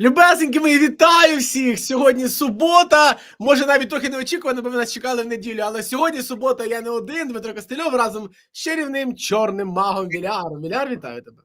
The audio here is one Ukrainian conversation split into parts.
Любесенькі мої, вітаю всіх! Сьогодні субота. Може навіть трохи неочікувано, бо ви нас чекали в неділю. Але сьогодні субота, я не один, Дмитро Костельов разом з чарівним чорним магом Віляром. Віляр, вітаю тебе.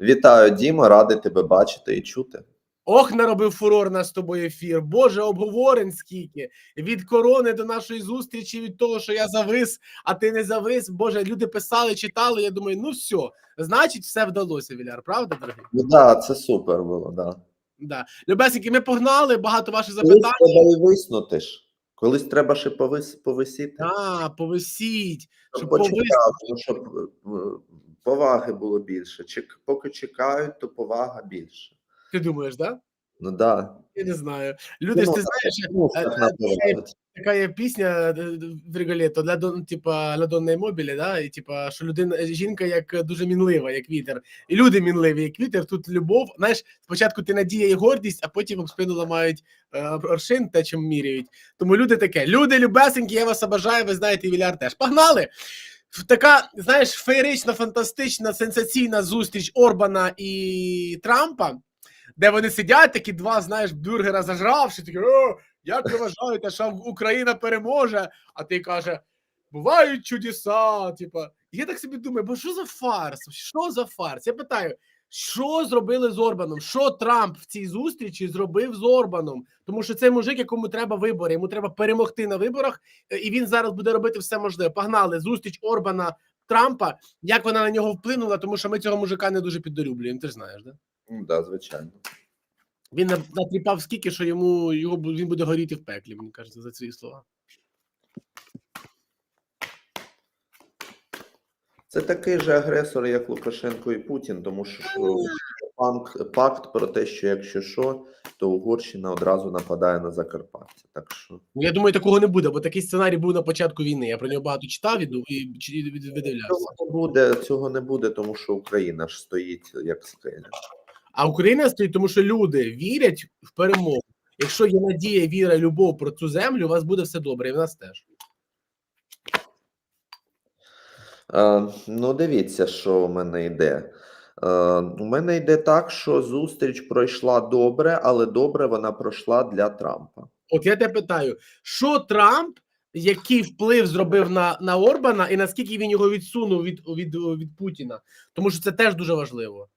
Вітаю, Діма, радий тебе бачити і чути. Ох, наробив фурор нас з тобою ефір. Боже, обговорень скільки. Від корони до нашої зустрічі, від того, що я завис, а ти не завис. Боже, люди писали, читали. Я думаю, ну все, значить, все вдалося, Віляр, правда, дорогий? Ну да, це супер було, да. Да. Любесіки, ми погнали, багато ваших запитань. треба і виснути ж. Колись треба ще повис, повисіти. А, повисіть, щоб щоб, повис... ну, щоб е, поваги було більше. Чек, поки чекають, то повага більше. Ти думаєш, да? Ну да. Я не знаю. Люди ж ти знаєш, Ну, е, е, така є пісня е, в Ріголетто для Дон, типа для Донної Мобілі, да? І типа, що людина, жінка як е, дуже мінлива, як вітер. І люди мінливі, як вітер. Тут любов. Знаєш, спочатку ти надія і гордість, а потім в спину ламають е, аршин, те, чим міряють. Тому люди таке. Люди любесенькі, я вас обажаю, ви знаєте, і Віляр теж. Погнали! Така, знаєш, феєрична, фантастична, сенсаційна зустріч Орбана і Трампа, де вони сидять, такі два, знаєш, бюргера зажравши, такі, о, як ви вважаєте, що Україна переможе? А ти каже, бувають чудеса. Типа, я так собі думаю, бо що за фарс? Що за фарс? Я питаю, що зробили з Орбаном? Що Трамп в цій зустрічі зробив з Орбаном? Тому що це мужик, якому треба вибори, йому треба перемогти на виборах, е, і він зараз буде робити все можливе. Погнали зустріч Орбана Трампа. Як вона на нього вплинула? Тому що ми цього мужика не дуже піддолюблюємо. Ти ж знаєш, да? Ну да, звичайно. Він на- натріпав скільки, що йому його він буде горіти в пеклі. Мені кажеться, за ці слова. Це такий же агресор, як Лукашенко і Путін, тому що панк- пакт про те, що якщо що, то Угорщина одразу нападає на Закарпаття. Так що Ну, Я думаю, такого не буде, бо такий сценарій був на початку війни. Я про нього багато читав і, видивлявся. цього не буде, цього не буде, тому що Україна ж стоїть як скеля. А Україна стоїть, тому що люди вірять в перемогу. Якщо є надія, віра, любов про цю землю, у вас буде все добре, і в нас теж. Е, ну, дивіться, що в мене йде. Е, у мене йде так, що зустріч пройшла добре, але добре вона пройшла для Трампа. От я тебе питаю, що Трамп, який вплив зробив на, на Орбана, і наскільки він його відсунув від, від, від Путіна? Тому що це теж дуже важливо.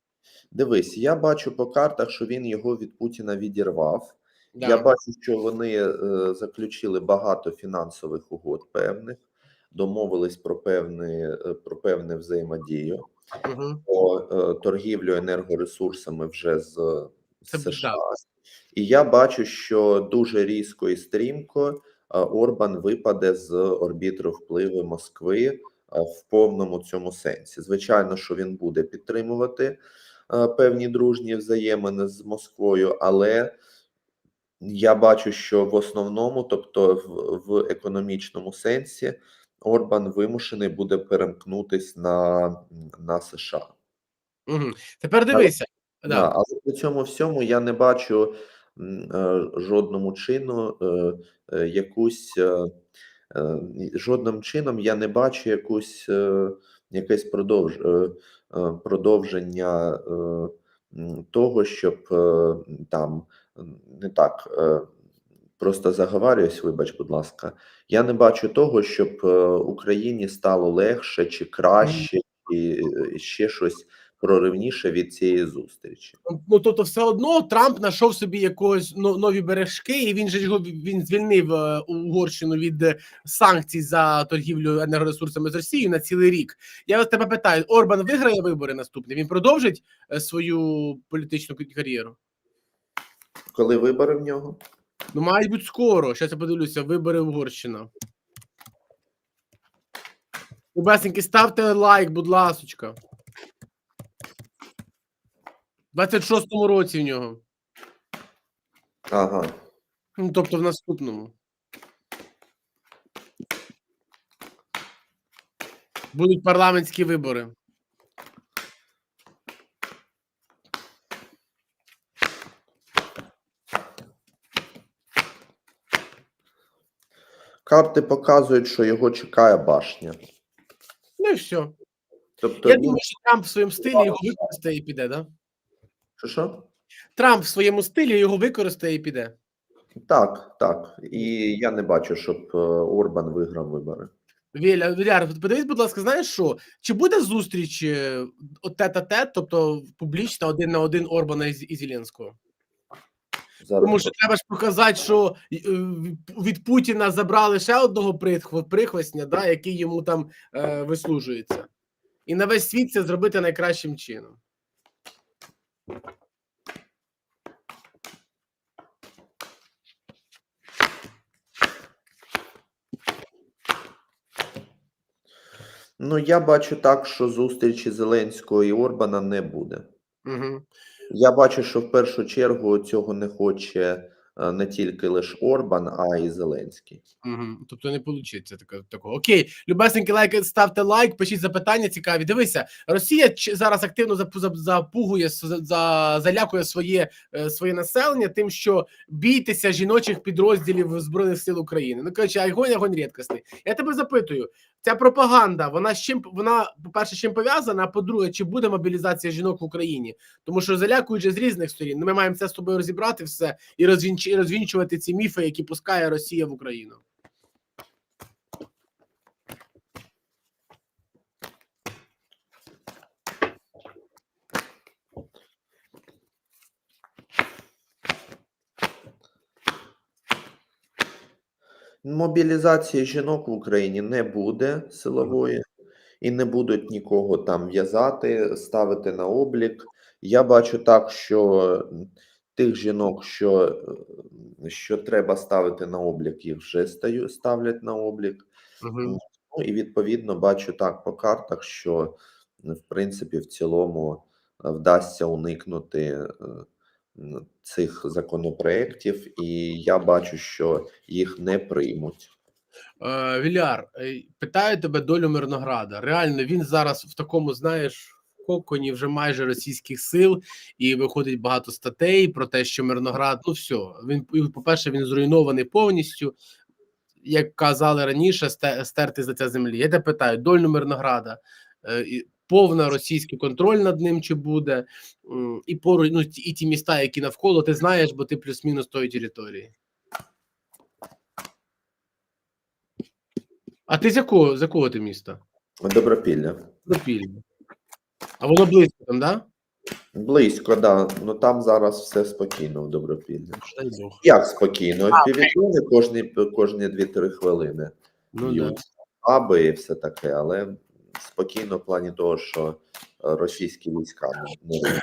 Дивись, я бачу по картах, що він його від Путіна відірвав. Да. Я бачу, що вони е, заключили багато фінансових угод певних, домовились про певне, про певне взаємодію, Мгм. про е, торгівлю енергоресурсами вже з з США. І я бачу, що дуже різко і стрімко е, Орбан випаде з орбіти впливу Москви е, в повному цьому сенсі. Звичайно, що він буде підтримувати е, певні дружні взаємини з Москвою, але я бачу, що в основному, тобто в, в економічному сенсі, Орбан вимушений буде перемкнутись на, на США. Мгм. Тепер дивися. Да, Да. але при цьому всьому я не бачу е, жодному чину е, е, якусь е, е, жодним чином я не бачу якусь е, якесь продовж, е, е, продовження е, того, щоб е, там не так. е, Просто заговарююсь, вибач, будь ласка. Я не бачу того, щоб е, Україні стало легше чи краще, і е, ще щось проривніше від цієї зустрічі. Ну тобто, все одно Трамп знайшов собі якогось нові бережки, і він же його він звільнив е, Угорщину від е, санкцій за торгівлю енергоресурсами з Росією на цілий рік. Я от тебе питаю: Орбан виграє вибори наступні? Він продовжить е, свою політичну кар'єру? Коли вибори в нього? Ну, мають бути скоро. Зараз я подивлюся, вибори Угорщина. Любесеньки, ставте лайк, будь ласочка. У 26-му році в нього. Ага. Ну, тобто в наступному. Будуть парламентські вибори. Карти показують, що його чекає башня. Ну і все. Тобто, Я він... думаю, що Трамп в своєму стилі його використає і піде, да? Що, що? Трамп в своєму стилі його використає і піде. Так, так. І я не бачу, щоб е, Орбан виграв вибори. Віля, Віляр, подивись, будь ласка, знаєш що? Чи буде зустріч е, тет-а-тет, тобто публічна один на один Орбана і, Зеленського? Зараз Тому що треба ж показати, що е, від Путіна забрали ще одного прихв- прихвостня, да, який йому там е, вислужується. І на весь світ це зробити найкращим чином. Ну, я бачу так, що зустрічі Зеленського і Орбана не буде. Угу. Я бачу, що в першу чергу цього не хоче не тільки лише Орбан, а й Зеленський. Угу. Тобто не вийде такого. Окей, любесенькі лайки, ставте лайк, пишіть запитання цікаві. Дивися, Росія зараз активно запу- зап- запугує, за, залякує своє, е, своє населення тим, що бійтеся жіночих підрозділів Збройних сил України. Ну, коротше, огонь, огонь рідкосний. Я тебе запитую, ця пропаганда, вона з чим, вона, по-перше, чим пов'язана, а по-друге, чи буде мобілізація жінок в Україні? Тому що залякують же з різних сторін. Ми маємо це з тобою розібрати все і розвінчувати ці міфи, які пускає Росія в Україну. Мобілізації жінок в Україні не буде силової і не будуть нікого там в'язати, ставити на облік. Я бачу так, що тих жінок, що, е, що треба ставити на облік, їх вже стаю, ставлять на облік. Угу. Ну і відповідно бачу так по картах, що в принципі в цілому е, вдасться уникнути е, цих законопроєктів, і я бачу, що їх не приймуть. Е, Віляр, е, питаю тебе долю Мирнограда. Реально, він зараз в такому, знаєш, коконі вже майже російських сил, і виходить багато статей про те, що Мирноград, ну все, він по-перше, він зруйнований повністю. Як казали раніше, стерти за це землі. Я тебе питаю, долю Мирнограда, е, повна російський контроль над ним чи буде, і поруч, ну, і ті міста, які навколо, ти знаєш, бо ти плюс-мінус тої території. А ти з якого, з якого ти міста? Добропілля. Допільно. А воно близько там, да? Близько, да. Ну там зараз все спокійно в Добропіллі. Як спокійно? Півдрони кожні кожні 2-3 хвилини. Ну, да. Аби і все таке, але спокійно в плані того, що е, російські війська не, не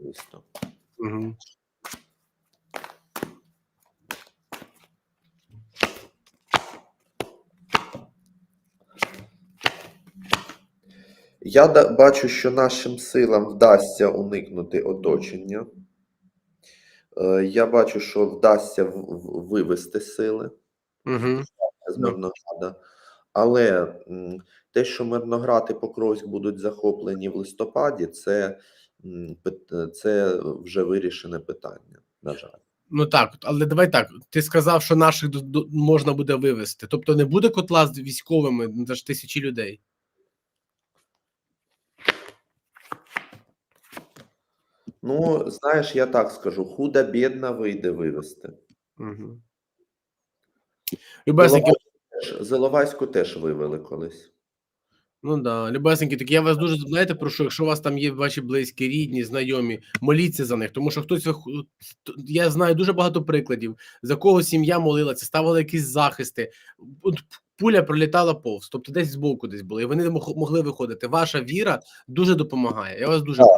місто. Угу. Я бачу, що нашим силам вдасться уникнути оточення. Е, Я бачу, що вдасться вивести сили Угу. з. Мирнограда. Але те, що Мирноград і Покровськ будуть захоплені в листопаді, це, це вже вирішене питання, на жаль. Ну так, але давай так. Ти сказав, що наших можна буде вивезти. Тобто не буде котла з військовими, ну, це ж тисячі людей. Ну, знаєш, я так скажу: худа бідна вийде вивести. Угу. Любесеньки, Зеловайську теж вивели колись. ну да, любесеньки, так я вас дуже знаєте, прошу, якщо у вас там є ваші близькі, рідні, знайомі, моліться за них, тому що хтось я знаю дуже багато прикладів, за кого сім'я молилася, ставили якісь захисти. Пуля пролітала повз, тобто десь збоку десь було, і вони могли виходити. Ваша віра дуже допомагає. Я вас дуже Так.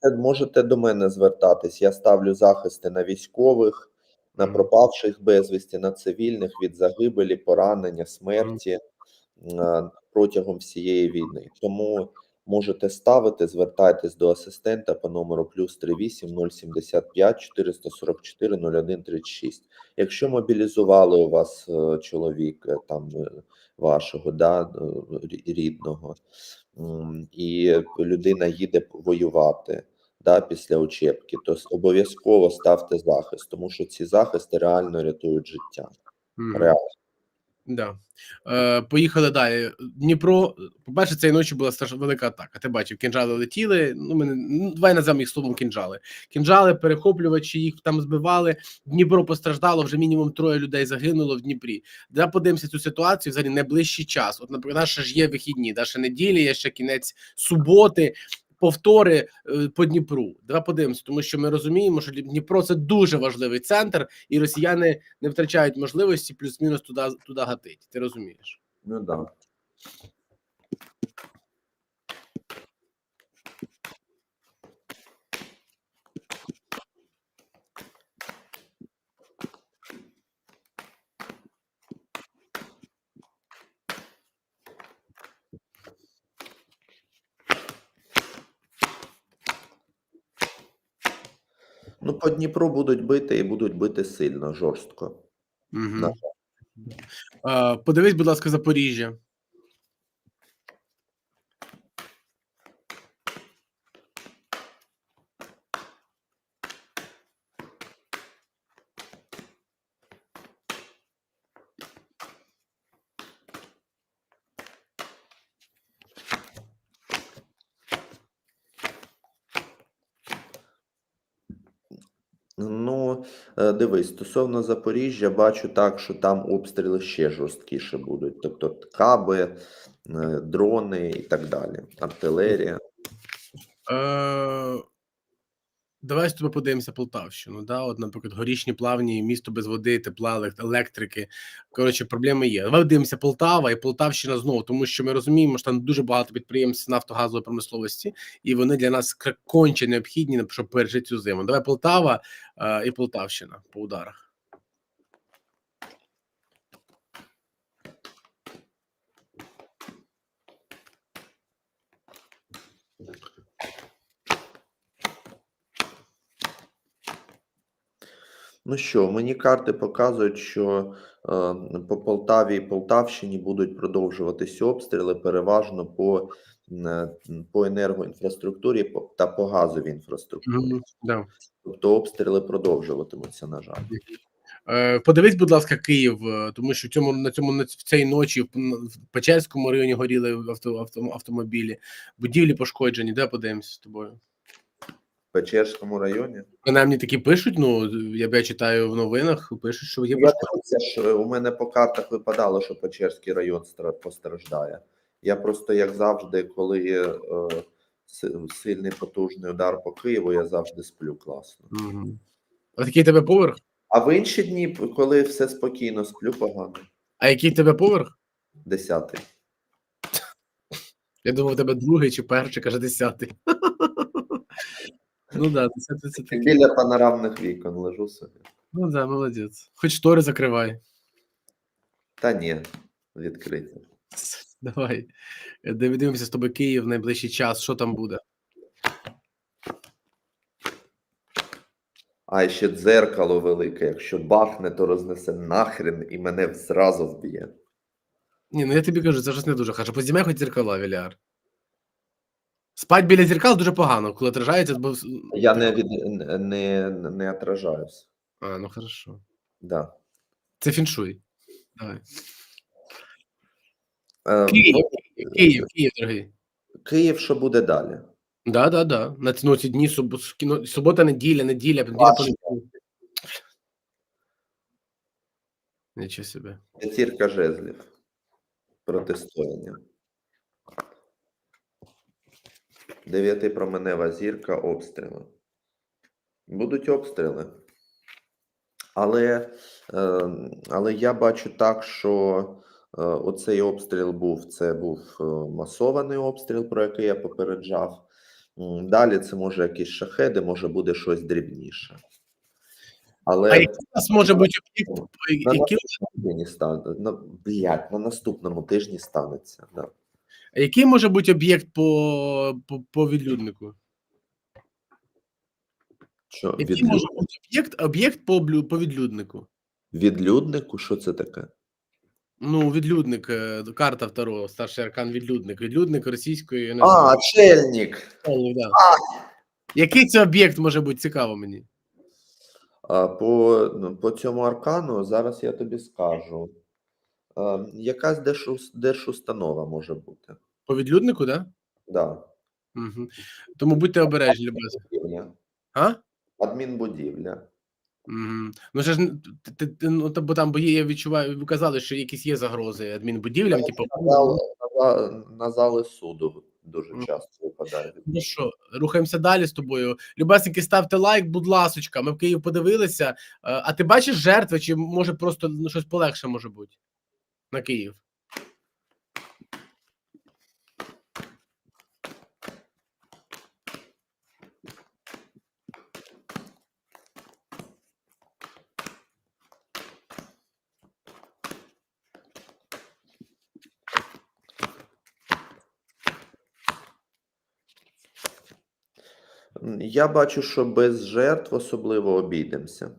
прошу. Можете до мене звертатись. Я ставлю захисти на військових, на пропавших безвісті, на цивільних від загибелі, поранення, смерті протягом всієї війни. Тому можете ставити, звертайтесь до асистента по номеру плюс 38 075 444 01 36. Якщо мобілізували у вас е, чоловіка там е, вашого, да, е, рідного, і людина їде воювати да, після учебки, то обов'язково ставте захист, тому що ці захисти реально рятують життя. Реально. Да. Е, поїхали далі. Дніпро, по-перше, цієї ночі була страшна велика атака. Ти бачив, кінжали летіли. Ну, ми ну, давай назвемо їх словом кінжали. Кінжали, перехоплювачі, їх там збивали. Дніпро постраждало, вже мінімум троє людей загинуло в Дніпрі. Давай подивимося цю ситуацію взагалі найближчий час. От, наприклад, наше ж є вихідні, да, ще неділі, є ще кінець суботи. Повтори е, по Дніпру. Давай подивимося, тому що ми розуміємо, що Дніпро це дуже важливий центр, і росіяни не втрачають можливості плюс-мінус туди, туди гатить. Ти розумієш? Ну да. Ну, по Дніпру будуть бити і будуть бити сильно, жорстко. Угу. Подивись, будь ласка, Запоріжжя. Ну, е, дивись, стосовно Запоріжжя, бачу так, що там обстріли ще жорсткіше будуть. Тобто каби, е, дрони і так далі. Артилерія. Е, давай з тобою подивимося Полтавщину. Да? От, наприклад, горішні плавні, місто без води, тепла, елек- електрики. Коротше, проблеми є. Давай дивимося Полтава і Полтавщина знову, тому що ми розуміємо, що там дуже багато підприємств нафтогазової промисловості, і вони для нас конче необхідні, щоб пережити цю зиму. Давай Полтава е, і Полтавщина по ударах. Ну що, мені карти показують, що е, по Полтаві і Полтавщині будуть продовжуватися обстріли переважно по, е, по енергоінфраструктурі та по газовій інфраструктурі. Мгм, Да. Тобто обстріли продовжуватимуться, на жаль. Е, Подивись, будь ласка, Київ, е, тому що в цьому на цьому на в цій ночі в Печерському районі горіли авто, авто, автомобілі, будівлі пошкоджені. Де подивимося з тобою? Печерському районі. Принаймні такі пишуть. Ну я, я читаю в новинах, пишуть, що є Я дивився, що у мене по картах випадало, що Печерський район постраждає. Я просто, як завжди, коли є е, сильний потужний удар по Києву, я завжди сплю класно. Угу. А який тебе поверх? А в інші дні, коли все спокійно, сплю погано. А який тебе поверх? Десятий. Я думав, у тебе другий чи перший, каже десятий. Ну да, це таке. Біля панорамних вікон лежу собі. Ну да, молодець. Хоч штори закривай. Та ні, відкриті. Давай. Е, Дивимося з тобою Київ в найближчий час. Що там буде? А ще дзеркало велике. Якщо бахне, то рознесе нахрен і мене зразу вб'є. Ні, ну я тобі кажу, це щось не дуже хорошо. Познімай хоч зеркала, Віляр. Спать біля зеркал дуже погано, коли отражається, бо. Я не від не, не отражаюсь. А, ну хорошо. Да. Це фіншуй. Давай. Е, Київ, Київ, Київ, дорогий. Київ, що буде далі? Да, да, да. На ці, ну, ці дні суб... кіно- субота, неділя, неділя, неділя Ваші. понеділок. Нічого собі. П'ятірка жезлів. Протистояння. Дев'ятипроменева зірка обстріли. Будуть обстріли. Але, е, але я бачу так, що е, оцей обстріл був це був е, масований обстріл, про який я попереджав. Далі це може якісь шахеди, може буде щось дрібніше. Але А який у нас може бути об'єкт? на Який, на, на наступному тижні станеться. Да. Який може бути об'єкт по, по, по відлюднику? Що, Який відлюд... може бути об'єкт, об'єкт по, по відлюднику? відлюднику? Що це таке? Ну, відлюдник, е, карта второго, старший аркан відлюдник. Відлюдник російської, не А, чельник! Да. Який це об'єкт може бути цікаво мені? А, по, ну, по цьому аркану зараз я тобі скажу. Е, якась держус- держустанова може бути. По відлюднику, да? Да. Угу. Тому будьте обережні, любезні. Будівля. А? Адмінбудівля. Угу. Ну, же ж ти, ти, ну, та- бо там бо є, я відчуваю, ви казали, що якісь є загрози адмінбудівлям, типу. На, зал, на, за- на зали суду дуже часто випадає. Ну що, рухаємося далі з тобою. Любесники, ставте лайк, будь ласочка. Ми в Київ подивилися. Е, А ти бачиш жертви, чи може просто ну, щось полегше може бути на Київ? Я бачу, що без жертв особливо обійдемося.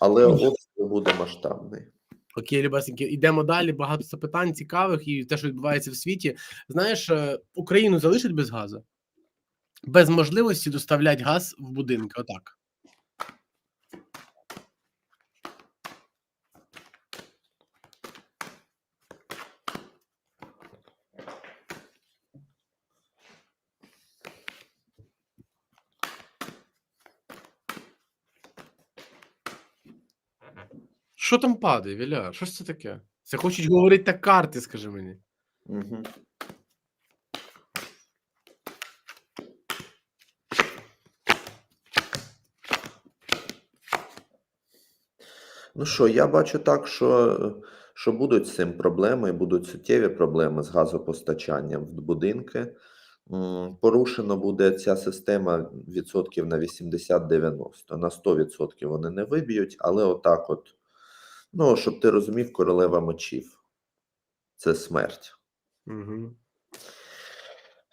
Але обстріл буде масштабний. Окей, любесеньки, йдемо далі. Багато запитань цікавих і те, що відбувається в світі. Знаєш, е, Україну залишать без газу? Без можливості доставляти газ в будинки. Отак. Що там падає, Віля? Що ж це таке? Це хочуть говорити так карти, скажи мені. Угу. Ну що, я бачу так, що, що будуть з цим проблеми, і будуть суттєві проблеми з газопостачанням в будинки. М, Порушено буде ця система відсотків на 80-90. На 100% вони не виб'ють, але отак от, ну, щоб ти розумів, королева мечів. Це смерть. Угу.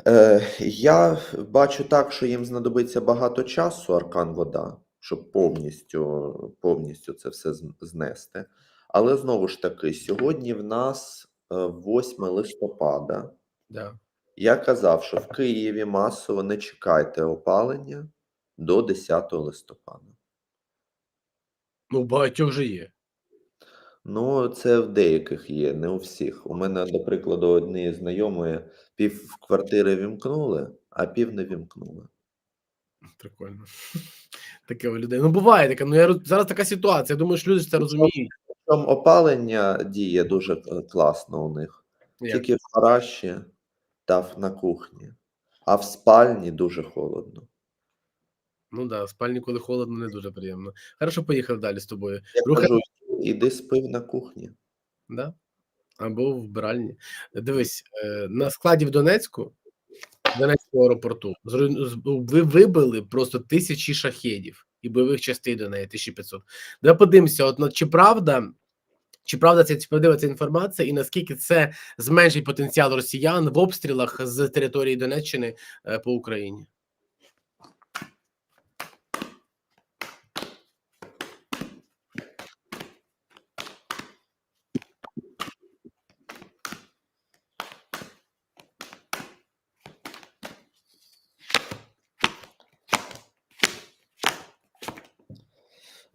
Е, я бачу так, що їм знадобиться багато часу, аркан вода, щоб повністю, повністю це все знести. Але знову ж таки, сьогодні в нас е, 8 листопада. Да. Я казав, що в Києві масово не чекайте опалення до 10 листопада. Ну, багатьох же є. Ну, це в деяких є, не у всіх. У мене, до прикладу, одні знайомі пів квартири вімкнули, а пів не вімкнули. Прикольно. Таке у людей. Ну, буває таке. Ну, я зараз така ситуація. Я думаю, що люди це розуміють. Там опалення діє дуже е, класно у них. Як? Тільки в гаражі та на кухні, а в спальні дуже холодно. Ну да, в спальні, коли холодно, не дуже приємно. Хорошо, поїхав далі з тобою. Я Рухай- кажу, іди спи на кухні. Да? Або в вбиральні. Дивись, е, на складі в Донецьку, Донецького аеропорту, зруйну- ви вибили просто тисячі шахедів і бойових частин до неї 1500. Давай подивимося, от, ну, чи правда. Чи правда це чи правдива ця інформація, і наскільки це зменшить потенціал росіян в обстрілах з території Донеччини е, по Україні?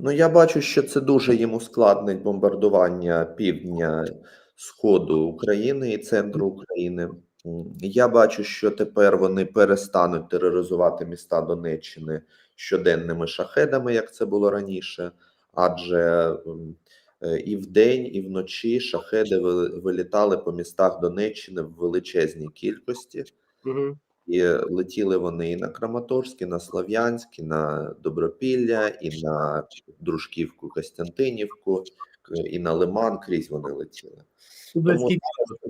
Ну, я бачу, що це дуже їм ускладнить бомбардування півдня сходу України і центру України. Я бачу, що тепер вони перестануть тероризувати міста Донеччини щоденними шахедами, як це було раніше, адже е, і вдень, і вночі шахеди вилітали по містах Донеччини в величезній кількості. Угу. І летіли вони і на Краматорськ, і на Слов'янськ, і на Добропілля, і на Дружківку, Костянтинівку, і на Лиман. Крізь вони летіли. Тому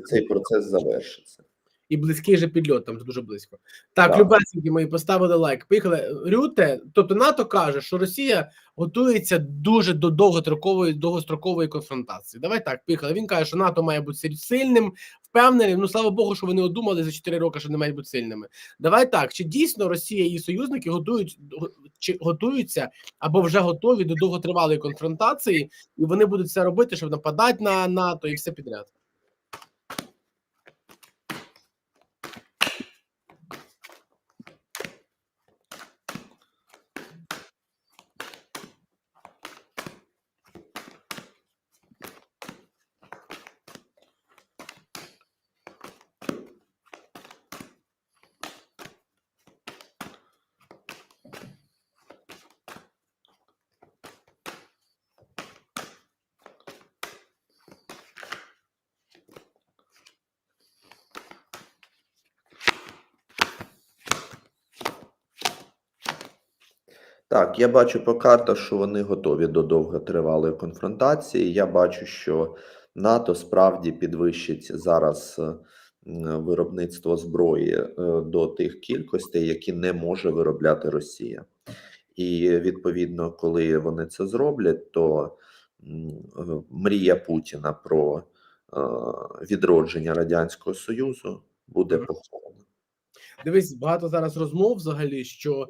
цей процес завершиться. І близький же підльот, там дуже близько. Так, Так. любесенькі мої поставили лайк. Поїхали. Рюте, тобто НАТО каже, що Росія готується дуже до довгострокової довгострокової конфронтації. Давай так, поїхали. Він каже, що НАТО має бути силь- сильним, впевненим. Ну слава Богу, що вони одумали за 4 роки, що не мають бути сильними. Давай так. Чи дійсно Росія і її союзники готують чи готуються або вже готові до довготривалої конфронтації, і вони будуть все робити, щоб нападати на НАТО і все підряд. Так, я бачу по картах, що вони готові до довготривалої конфронтації. Я бачу, що НАТО справді підвищить зараз е, виробництво зброї е, до тих кількостей, які не може виробляти Росія. І відповідно, коли вони це зроблять, то е, мрія Путіна про відродження Радянського Союзу буде похована. Дивись, багато зараз розмов взагалі, що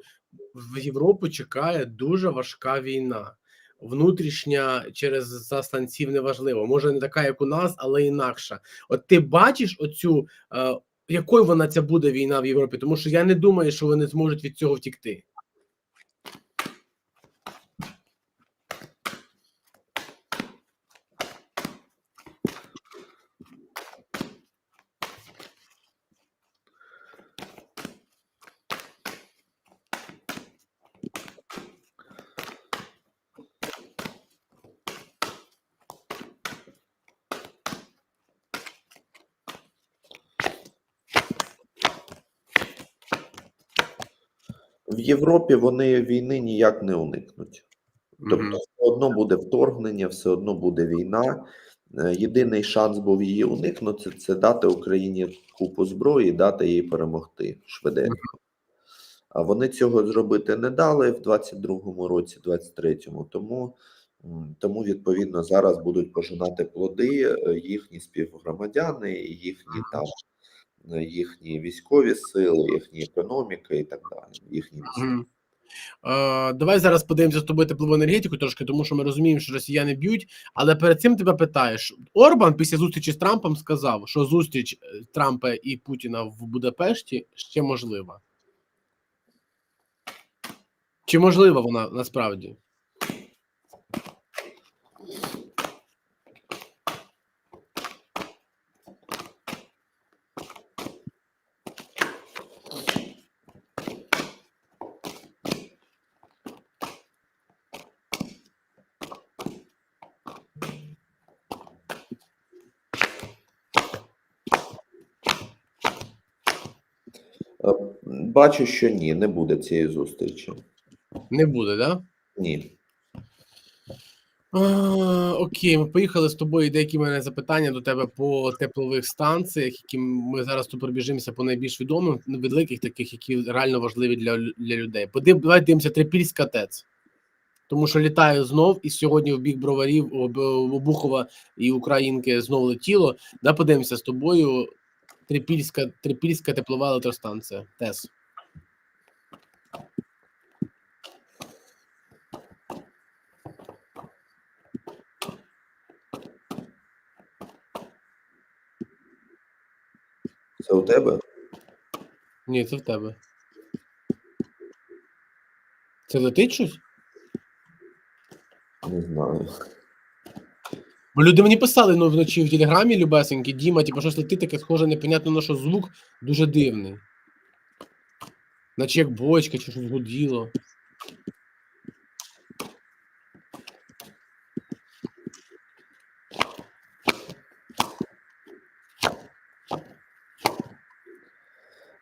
в Європу чекає дуже важка війна. Внутрішня через застанців неважливо. Може, не така, як у нас, але інакша. От ти бачиш оцю, е, якою вона ця буде війна в Європі? Тому що я не думаю, що вони зможуть від цього втікти. В Європі вони війни ніяк не уникнуть. Тобто, все одно буде вторгнення, все одно буде війна. Е, Єдиний шанс був її уникнути це дати Україні купу зброї дати їй перемогти швиденько. А вони цього зробити не дали в 22-му році, 23-му. Тому, тому відповідно зараз будуть пожинати плоди е, їхні співгромадяни, їхні там їхні військові сили, їхні економіка і так далі. Їхні давай зараз подивимося з тобою теплову енергетику трошки, тому що ми розуміємо, що росіяни б'ють. Але перед цим тебе питаєш: Орбан після зустрічі з Трампом сказав, що зустріч е, Трампа і Путіна в Будапешті ще можлива. Чи можлива вона насправді? Бачу, що ні, не буде цієї зустрічі. Не буде, да? Ні. А, окей, ми поїхали з тобою. Деякі в мене запитання до тебе по теплових станціях, які ми зараз тут пробіжимося по найбільш відомим, великих таких, які реально важливі для, для людей. Подив, давай дивимося Трипільська ТЕЦ. Тому що літаю знов, і сьогодні в бік броварів, об- Обухова і Українки знов летіло. Да, подивимося з тобою. Трипільська, Трипільська теплова електростанція ТЕС. Це у тебе? Ні, це в тебе. Це летить щось? Не знаю. Бо люди мені писали ну, вночі в телеграмі любесенькі, Діма, типу, щось летить таке схоже, непонятно на що звук дуже дивний. Наче як бочка чи щось гуділо.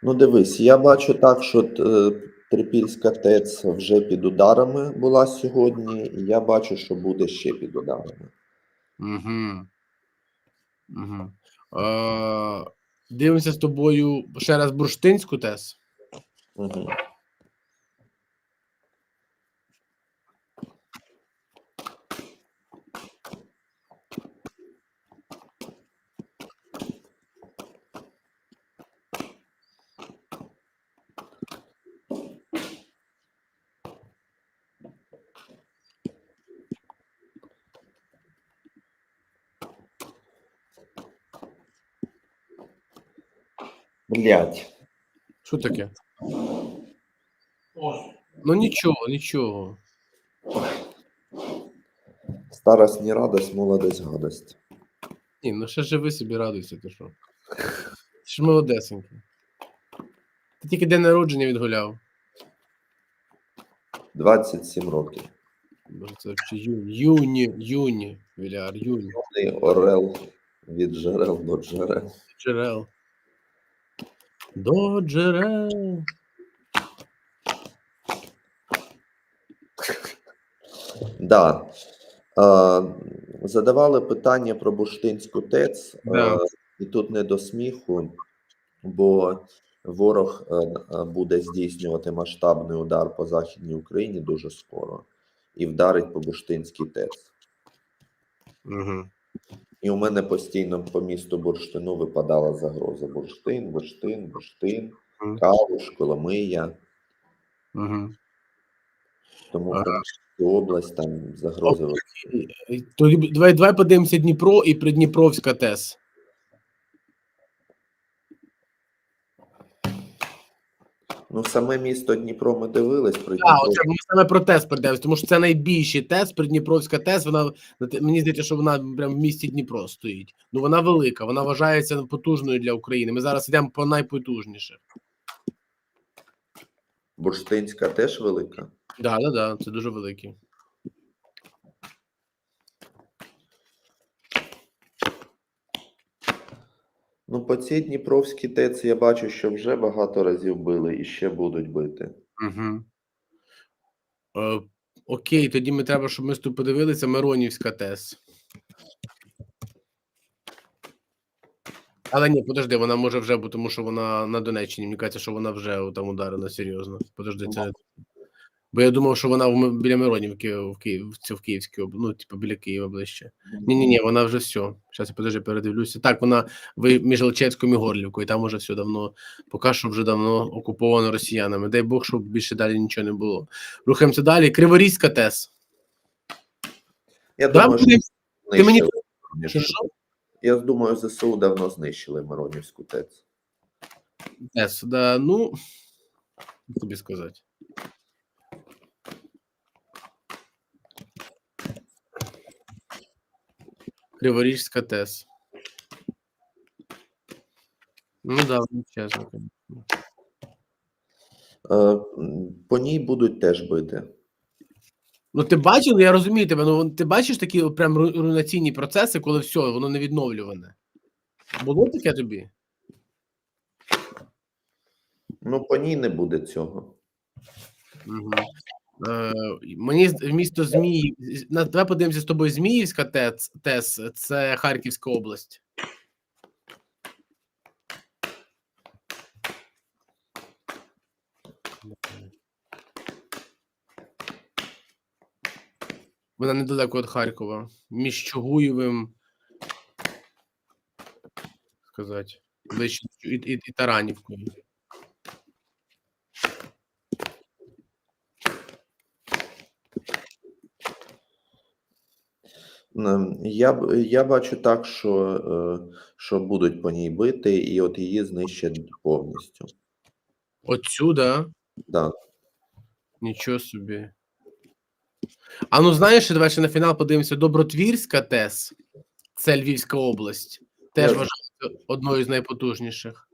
Ну, дивись, я бачу так, що е, Трипільська ТЕЦ вже під ударами була сьогодні, і я бачу, що буде ще під ударами. Угу. Угу. Е, дивимося з тобою ще раз бурштинську тес. Угу. Блять. Що таке? Ну нічого, нічого. Старость не радость, молодость гадость. Ні, ну ще живи собі, радуйся, ти що. Ти ж молодесенький. Ти тільки день народження відгуляв. 27 років. Боже, це ще юні, юні, юні, Віляр, юні. Ти орел від джерел до джерел. Джерел. До джерел. Да. Е, задавали питання про Бурштинську ТЕЦ, Да. е, і тут не до сміху, бо ворог е, е, буде здійснювати масштабний удар по Західній Україні дуже скоро і вдарить по Бурштинській ТЕЦ. Угу. І у мене постійно по місту Бурштину випадала загроза. Бурштин, Бурштин, Бурштин. Калуш, Коломия. Угу. Тому Ага. Область там загрози. Тоді давай, давай подивимося Дніпро і Придніпровська ТЕС. Ну, саме місто Дніпро ми дивились. Про Так, Дніпро. оце ми саме про ТЕС придивимося, тому що це найбільший ТЕС, Придніпровська ТЕС. Вона мені здається, що вона прямо в місті Дніпро стоїть. Ну вона велика, вона вважається потужною для України. Ми зараз йдемо по найпотужніших. Бурштинська теж велика. Да, да, да, це дуже великі. Ну, по цій Дніпровській ТЕЦ я бачу, що вже багато разів били і ще будуть бити. Угу. Е, окей, тоді ми треба, щоб ми тут подивилися Миронівська ТЕС. Але ні, подожди, вона може вже, бо тому що вона на Донеччині. Мені кажеться, що вона вже там ударена серйозно. Подожди, це. Бо я думав, що вона в, біля Миронівки в Київ, це в Київській ну, типу, біля Києва ближче. Ні, ні, ні, вона вже все. Зараз я подожди, передивлюся. Так, вона ви- між Личецьком і Горлівкою, там уже все давно, поки що вже давно окуповано росіянами. Дай Бог, щоб більше далі нічого не було. Рухаємося далі. Криворізька ТЕС. Я думаю, що. Ти мені що, Я думаю, ЗСУ давно знищили Миронівську ТЕЦ. ТЕС, да, ну, тобі сказати. Криворіжська ТЕС. Ну да, чесно. Е, По ній будуть теж бити. Ну, ти бачив, я розумію тебе. Ну ти бачиш такі прям руйнаційні процеси, коли все, воно не відновлюване. Було таке тобі? Ну, по ній не буде цього. Угу. Е, мені місто Зміїв. Давай подивимося з тобою. Зміївська ТЕЦ, ТЕС це Харківська область. Вона недалеко від Харкова. Між Чугуєвим. Сказати. Ближче і, і, і Таранівкою. Я, я бачу так, що, е, що будуть по ній бити, і от її знищать повністю. Отсюда. Да. Нічого собі. А ну знаєш, давай ще на фінал подивимося. Добротвірська ТЕС, це Львівська область. Теж вважається одною з найпотужніших.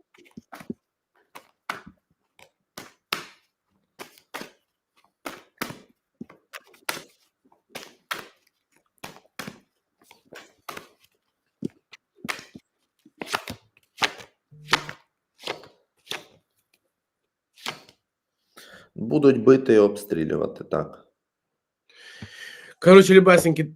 Будуть бити і обстрілювати, так. Коротше, любесенькі,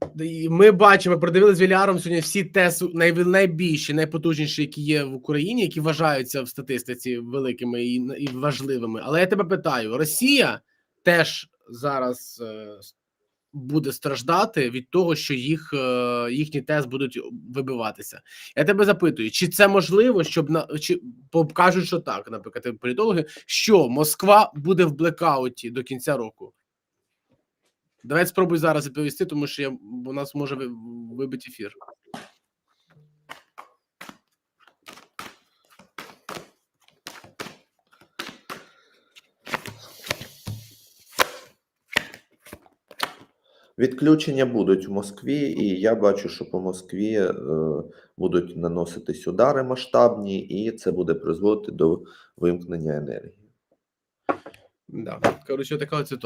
ми бачимо, продивилися з Віляром сьогодні всі ТЕС най, найбільші, найпотужніші, які є в Україні, які вважаються в статистиці великими і, і важливими. Але я тебе питаю: Росія теж зараз е, буде страждати від того, що їх е, їхні ТЕС будуть вибиватися. Я тебе запитую, чи це можливо, щоб на чи покажуть, що так, наприклад, політологи, що Москва буде в блекауті до кінця року. Давай спробуй зараз відповісти, тому що я, у нас може вибити ефір. Відключення будуть в Москві, і я бачу, що по Москві е, будуть наноситись удари масштабні, і це буде призводити до вимкнення енергії. Да. Коротше, така ситуація.